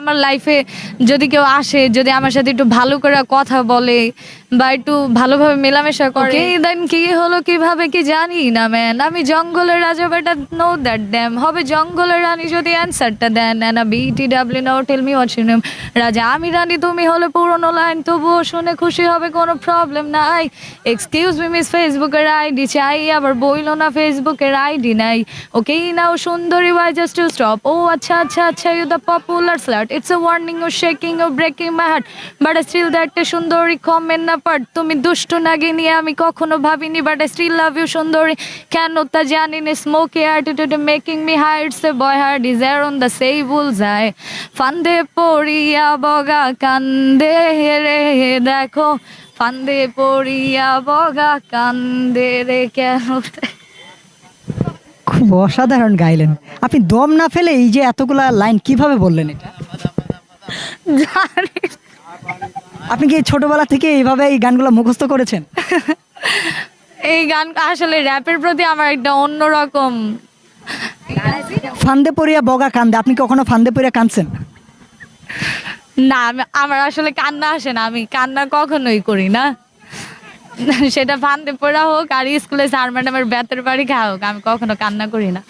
আমার লাইফে যদি কেউ আসে, যদি আমার সাথে একটু ভালো করে কথা বলে বা একটু ভালোভাবে মেলামেশা করে কি হলো কীভাবে কি জানি না ম্যান আমি জঙ্গলের রাজা বেটা নো দ্যাট ড্যাম হবে জঙ্গলের রানী যদি অ্যান্সারটা দেন না B T W no tell me what's name Raja, আমি রানী, তুমি হলে পুরনো লাইন তবুও শুনে খুশি হবে, কোনো প্রবলেম নাই। এক্সকিউজ মি মিস ফেসবুকের আইডি চাই, আবার বইলো না ফেসবুকের আইডি নাই। ওকেই নাও সুন্দরী why just to stop oh আচ্ছা আচ্ছা আচ্ছা you the popular slut it's a warning oh shaking oh breaking my heart but still that সুন্দরী কমেন্ট না পার্ট তুমি দুষ্টু নাগিনি, আমি কখনো ভাবিনি বাট স্টিল লাভ ইউ সুন্দরী কেন তা জানি না smoky attitude making me heights a boy heart is এর অন দ্য সেই ভুল যায় ফান্দে পড়িয়া বগা, কান্দে রে, দেখো। ফান্দে পড়িয়া বগা, কান্দে রে, কেন খুব অসাধারণ গাইলেন। আপনি দম না ফেলে এই যে এতগুলা লাইন কীভাবে বললেন এটা? আপনি কি ছোটবেলা থেকে এইভাবে এই গানগুলো মুখস্থ করেছেন? এই গান আসলে র্যাপের প্রতি আমার একটা অন্যরকম ফান্দে পড়িয়া বগা কান্দে আপনি কখনো ফান্দে পড়িয়া কাঁদছেন? না আমি- আমার আসলে কান্না আসে না আমি কান্না কখনোই করি না। সেটা ফান্দে পড়া হোক আর স্কুলে স্যার ম্যাডামের বেতের বাড়ি খাওয়া হোক আমি কখনো কান্না করি না।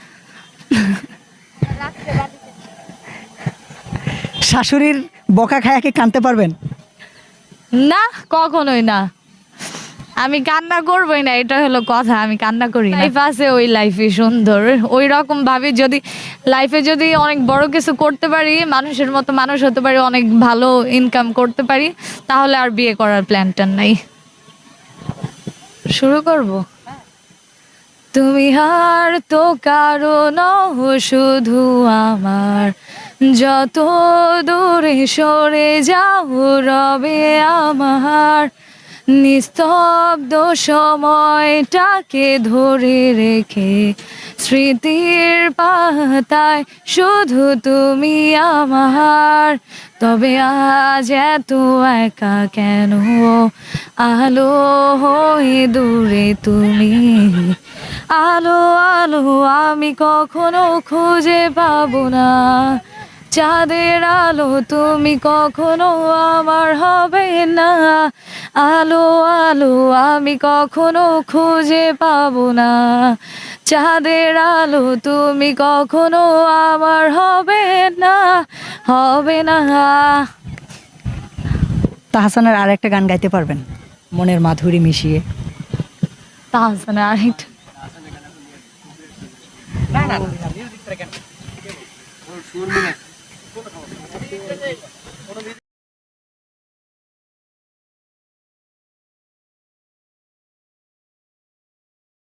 শাশুড়ির বকা খায়া কি কানতে পারবেন? না কখনোই না। আমি কান্না করবোই না এটা হলো কথা আমি কান্না করি লাইফ আছে ওই লাইফই সুন্দর। ওই রকম ভাবে যদি লাইফে যদি অনেক বড় কিছু করতে পারি মানুষের মতো মানুষ হতে পারি অনেক ভালো ইনকাম করতে পারি তাহলে আর বিয়ে করার প্ল্যানটা নাই। শুরু করব? তুমি আর তো কারণ শুধু আমার। যত দূরে সরে যাও রবে আমার। নিস্তব্ধ সময়টাকে ধরে রেখে স্মৃতির পাতায় শুধু তুমি আমার। তবে আজ এত একা কেন? আলো হয়ে দূরে তুমি। আলো আলো আমি কখনো খুঁজে পাবো না। চাঁদের আলো তুমি কখনো আমার হবে না আলো আলো আমি কখনো খুঁজে পাবো না চাঁদের আলো তুমি কখনো আমার হবে না হবে না তাহসানের আর একটা গান গাইতে পারবেন মনের মাধুরী মিশিয়ে তাহসান আরেকটা সুর মিলে